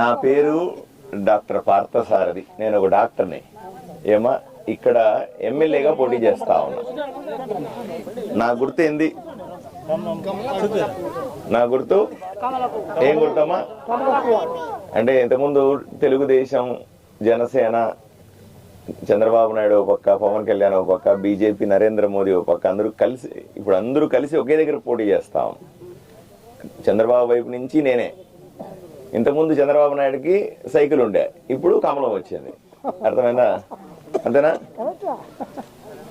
నా పేరు డాక్టర్ పార్థసారథి. నేను ఒక డాక్టర్ని. ఏమా ఇక్కడ ఎమ్మెల్యేగా పోటీ చేస్తా ఉన్నా. నా గుర్తు ఏంది? నా గుర్తు? ఏం గుర్తమ్మా? అంటే ఇంతకుముందు తెలుగుదేశం జనసేన చంద్రబాబు నాయుడు ఒక పక్క పవన్ కళ్యాణ్ ఒక పక్క బీజేపీ నరేంద్ర మోదీ ఒక పక్క అందరూ కలిసి ఇప్పుడు అందరూ కలిసి ఒకే దగ్గర పోటీ చేస్తాం చంద్రబాబు వైపు నుంచి నేనే. ఇంతకుముందు చంద్రబాబు నాయుడుకి సైకిల్ ఉండే. ఇప్పుడు కమలం వచ్చింది. అర్థమైందా? అంతేనా?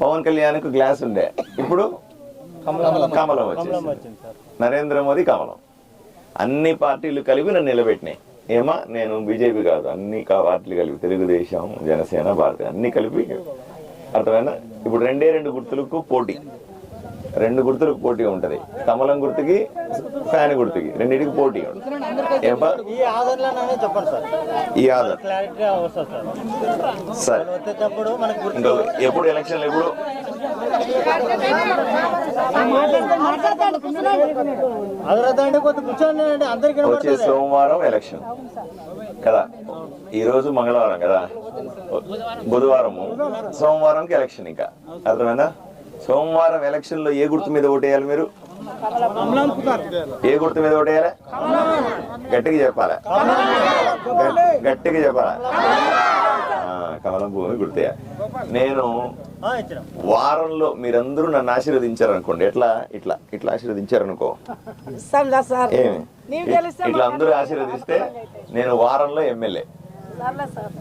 పవన్ కళ్యాణ్కు గ్లాస్ ఉండే. ఇప్పుడు కమలం వచ్చింది. నరేంద్ర మోదీ కమలం. అన్ని పార్టీలు కలిపి నన్ను నిలబెట్టినాయి. ఏమా? నేను బీజేపీ కాదు. అన్ని కా- పార్టీలు కలిపి తెలుగుదేశం జనసేన భారతి అన్ని కలిపి. అర్థమైందా? ఇప్పుడు రెండే రెండు గుర్తులకు పోటీ. రెండు గుర్తులకు పోటీ ఉంటది. కమలం గుర్తుకి ఫ్యాన్ గుర్తుకి రెండింటికి పోటీ ఈ ఆధార్లోనే చెప్పండి సార్. ఈ ఆధార్. క్లారిటీగా వస్తుంది సార్. సరే. వచ్చేటప్పుడు మనకు గుర్తు ఇంకా ఎప్పుడు ఎలక్షన్లు ఎప్పుడు? వచ్చే. సోమవారం ఎలక్షన్. కదా? ఈ రోజు మంగళవారం కదా? బుధవారము. సోమవారంకి ఎలక్షన్ ఇంకా. అర్థమైందా? సోమవారం ఎలక్షన్లో ఏ గుర్తు మీద ఓటేయాలి మీరు? ఏ గుర్తు మీద ఓటేయాలి గట్టిగా చెప్పాలి? గట్- గట్టిగా చెప్పాలి? కమలం భూమి గుర్తేయాలి నేను వారంలో మీరందరూ నన్ను ఆశీర్వదించారు అనుకోండి ఎట్లా? ఇట్లా. ఇట్లా ఆశీర్వదించారు అనుకో ఇస్తాంగా సార్. ఏమి? నీవు గెలిస్తే ఇట్లా అందరూ ఆశీర్వదిస్తే నేను వారంలో ఎమ్మెల్యే.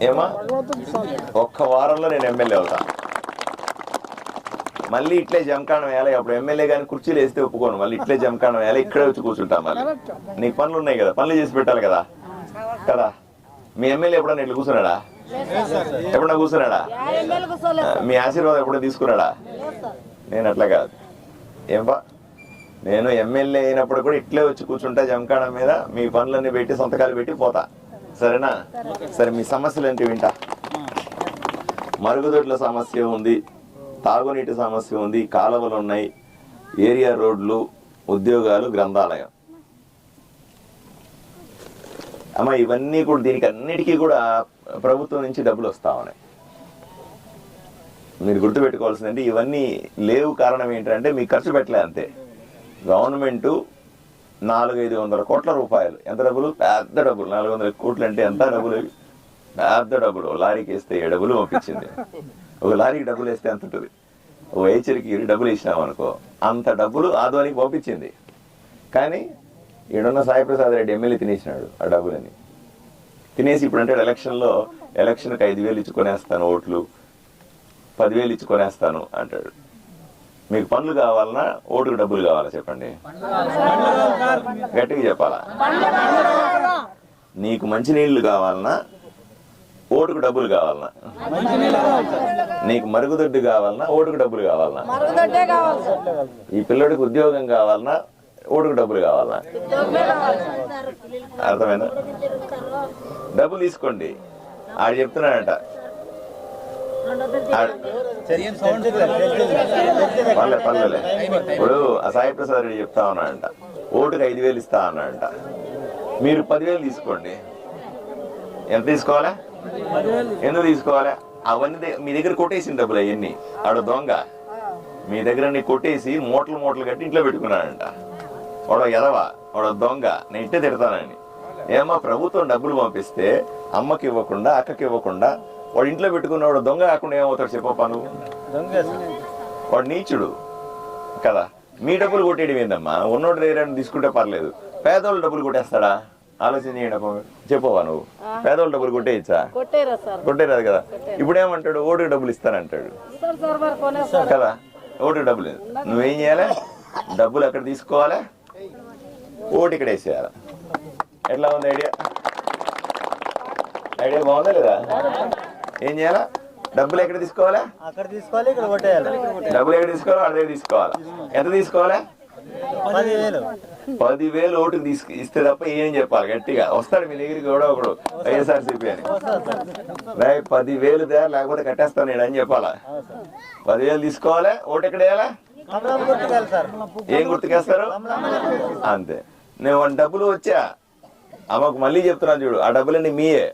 ఏమా? ఒక్క వారంలో నేను ఎమ్మెల్యే అవుతా. మళ్ళీ ఇట్లే జమకాణం వేయాలి అప్పుడు ఎమ్మెల్యే కానీ కుర్చీలు వేస్తే ఒప్పుకోను. మళ్ళీ ఇట్లే జమకాణం వేయాలి ఇక్కడే వచ్చి కూర్చుంటా మళ్ళీ. నీకు పనులు ఉన్నాయి కదా. పనులు చేసి పెట్టాలి కదా. కదా. మీ ఎమ్మెల్యే ఎప్పుడన్నా ఇట్లా కూర్చున్నాడా? ఎప్పుడన్నా కూర్చున్నాడా? మీ ఆశీర్వాదం ఎప్పుడో తీసుకున్నాడా? నేను అట్లా కాదు. ఏం బా నేను ఎమ్మెల్యే అయినప్పుడు కూడా ఇట్లే వచ్చి కూర్చుంటా జమకాణం మీద. మీ పనులన్నీ పెట్టి సంతకాలు పెట్టి పోతా. సరేనా? సరే మీ సమస్యలు ఏంటి వింటా. మరుగుదొడ్ల సమస్య ఉంది. తాగునీటి సమస్య ఉంది కాలువలు ఉన్నాయి ఏరియా రోడ్లు ఉద్యోగాలు గ్రంథాలయం. అమ్మ ఇవన్నీ కూడా దీనికి అన్నిటికీ కూడా ప్రభుత్వం నుంచి డబ్బులు వస్తా ఉన్నాయి. మీరు గుర్తుపెట్టుకోవాల్సిందంటే ఇవన్నీ లేవు కారణం ఏంటంటే మీకు ఖర్చు పెట్టలే అంతే. గవర్నమెంట్ నాలుగైదు వందల కోట్ల రూపాయలు. ఎంత డబ్బులు? పెద్ద డబ్బులు. నాలుగు వందల కోట్లు అంటే ఎంత డబ్బులు? పెద్ద డబ్బులు లారీకి వేస్తే డబ్బులు పంపించింది? ఒక లారీకి డబ్బులు వేస్తే ఎంత ఉంటుంది. ఓ హెచ్చరికి డబ్బులు ఇచ్చినాం అనుకో అంత డబ్బులు ఆధ్వానికి పంపించింది. కానీ ఈడున్న సాయిప్రసాద్ రెడ్డి ఎమ్మెల్యే తినేసినాడు ఆ డబ్బులని. తినేసి ఇప్పుడు అంటే ఎలక్షన్లో ఎలక్షన్కి ఐదు వేలు ఇచ్చుకొనేస్తాను ఓట్లు పదివేలు ఇచ్చుకొనేస్తాను అంటాడు. మీకు పనులు కావాలన్నా ఓటుకు డబ్బులు కావాలా చెప్పండి? గట్టిగా చెప్పాలా? నీకు మంచినీళ్ళు కావాలన్నా ఓటుకు డబ్బులు కావాలన్నా. నీకు మరుగుదొడ్డు కావాలన్నా ఓటుకు డబ్బులు కావాలన్నా. ఈ పిల్లడికి ఉద్యోగం కావాలన్నా ఓటుకు డబ్బులు కావాలన్నా. అర్థమైందా? డబ్బులు తీసుకోండి. ఆడు చెప్తున్నాడంట. పర్లే పర్లేలే. ఇప్పుడు ఆ సాయి ప్రసాద్ రెడ్డి చెప్తా ఉన్నాడంట. ఓటుకి ఐదు వేలు ఇస్తా అన్నాడంట. మీరు పదివేలు తీసుకోండి. ఎంత తీసుకోవాలా? ఎందుకు తీసుకోవాలా? అవన్నీ మీ దగ్గర కొట్టేసిన డబ్బులు అవన్నీ ఆడ దొంగ. మీ దగ్గర నీ కొట్టేసి మూటలు మూటలు కట్టి ఇంట్లో పెట్టుకున్నాడంట. వాడు ఎదవా వాడు దొంగ. నేను ఇంటే తిడతానని. ఏమో ప్రభుత్వం డబ్బులు పంపిస్తే అమ్మకి ఇవ్వకుండా అక్కకి ఇవ్వకుండా వాడు ఇంట్లో పెట్టుకున్నవాడు దొంగ కాకుండా ఏమవుతాడు చెప్పప్పా నువ్వు? దొంగ సార్. వాడు నీచుడు. కదా? మీ డబ్బులు కొట్టేయడం ఏందమ్మా? ఉన్నోడు దగ్గర తీసుకుంటే పర్లేదు. పేదోళ్ళు డబ్బులు కొట్టేస్తాడా? ఆలోచన చేయండి. చెప్పవా నువ్వు? పేదోళ్ళు డబ్బులు కొట్టేయచ్చా? కొట్టేరా సార్. కొట్టేరాదు కదా. ఇప్పుడు ఏమంటాడు ఓటుకి డబ్బులు ఇస్తానంటాడు. సార్ సార్ మరి కొనేస్తారు. కదా? ఓటుకి డబ్బులు. నువ్వేం చేయాలి? డబ్బులు అక్కడ తీసుకోవాలి? ఓటు ఇక్కడ వేసేయాలి. ఎట్లా ఉంది ఐడియా? ఐడియా బాగుందా లేదా? ఏం చేయాలా? డబ్బులు ఎక్కడ తీసుకోవాలా? అక్కడ తీసుకోవాలి ఇక్కడ కొట్టేయాలి. డబ్బులు ఎక్కడ తీసుకోవాలో? అదే తీసుకోవాలి. ఎంత తీసుకోవాలి? పదివేలు ఓటుకు తీసుకు ఇస్తే తప్ప ఏం చెప్పాలి? గట్టిగా. వస్తాడు మీ దగ్గరికి కూడా ఒకడు వైఎస్ఆర్సీపీ అని. రాయ్ పదివేలు దే లేకపోతే కట్టేస్తాను నేను అని చెప్పాలా? పదివేలు తీసుకోవాలి? ఓటు ఎక్కడ వేయాలా? ఏం గుర్తుకేస్తారు? అంతే. నేను డబ్బులు వచ్చా. అమ్మకు మళ్ళీ చెప్తున్నాను చూడు ఆ డబ్బులన్నీ మీయే.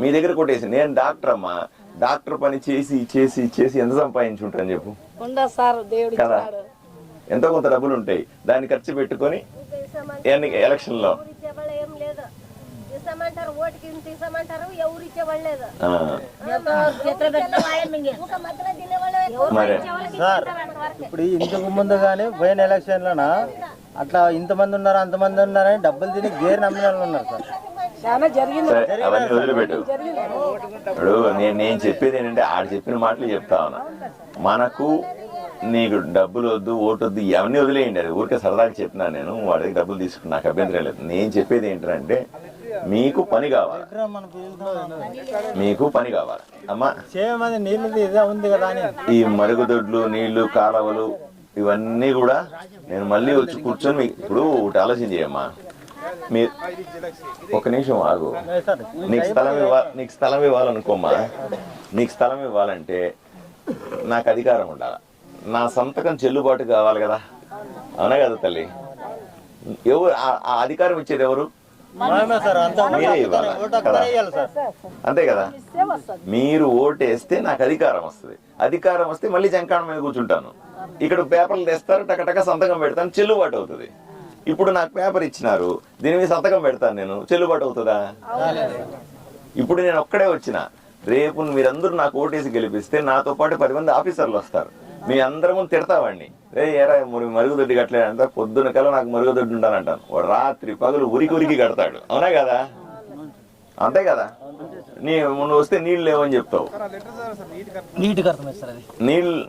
మీ దగ్గర కొట్టేసి నేను డాక్టర్ అమ్మా. డాక్టర్ పని చేసి చేసి చేసి ఎంత సంపాదించుంటాను చెప్పు. ఉండదు సార్ దేవుడు కదా? ఎంతో కొంత డబ్బులు ఉంటాయి. దాన్ని ఖర్చు పెట్టుకొని ఎన్ని ఎలక్షన్లో ఇస్తామంటారు ఓటుకి ఇంత ఇస్తామంటారు ఎవరు ఇచ్చేవాళ్ళు లేదు ఇప్పుడు ఇంతకు ముందు కానీ పోయిన ఎలక్షన్లోన? అట్లా ఇంతమంది ఉన్నారు అంతమంది ఉన్నారని డబ్బులు తిని గేర్ నమ్మిన వాళ్ళు ఉన్నారు సరే. అవన్నీ వదిలిపెట్టు. ఇప్పుడు నేను నేను చెప్పేది ఏంటంటే ఆడ చెప్పిన మాటలు చెప్తా ఉన్నా. మనకు నీకు డబ్బులు వద్దు ఓటు వద్దు ఇవన్నీ వదిలేయండి అది. ఊరికే సరదాగా చెప్పినా నేను వాడికి డబ్బులు తీసుకుని నాకు అభ్యంతరం లేదు. నేను చెప్పేది ఏంటంటే మీకు పని కావాలి. మీకు పని కావాలి. అమ్మా ఈ మరుగుదొడ్లు నీళ్ళు కాలువలు ఇవన్నీ కూడా నేను మళ్ళీ వచ్చి కూర్చొని ఇప్పుడు ఒకటి ఆలోచన చేయమ్మా. మీ ఒక నిమిషం ఆగు. నీకు స్థలం ఇవ్వాలి నీకు స్థలం ఇవ్వాలనుకోమ్మా. నీకు స్థలం ఇవ్వాలంటే నాకు అధికారం ఉండాలి? నా సంతకం చెల్లుబాటు కావాలి కదా. అవునా కదా తల్లి? ఎవరు ఆ- అధికారం ఇచ్చేది ఎవరు? మనమే సార్ అంతా మీరే ఇవ్వాలా? Vote sir. అంతే కదా? మీరు ఓటేస్తే నాకు అధికారం వస్తుంది. అధికారం వస్తే మళ్ళీ జంకాణం మీద కూర్చుంటాను. ఇక్కడ పేపర్లు తెస్తారు టకటక సంతకం పెడతాను చెల్లుబాటు అవుతుంది. ఇప్పుడు నాకు పేపర్ ఇచ్చినారు దీని మీద సంతకం పెడతాను నేను చెల్లుబాటు అవుతుందా? ఇప్పుడు నేను ఒక్కడే వచ్చిన రేపు మీరందరూ నాకు ఓటేసి గెలిపిస్తే నాతో పాటు పది మంది ఆఫీసర్లు వస్తారు. మీ అందరం ముందు తిడతావాడిని రే ఏరా మరి మరుగుదొడ్డి కట్టలేదంట పొద్దున కల్లా నాకు మరుగుదొడ్డి ఉండాలంటాను. వాడు రాత్రి పగలు ఉరికి ఉరికి కడతాడు. అవునా కదా? అంతే కదా? నీ నువ్వు వస్తే నీళ్ళు లేవని చెప్తావు. నీళ్ళు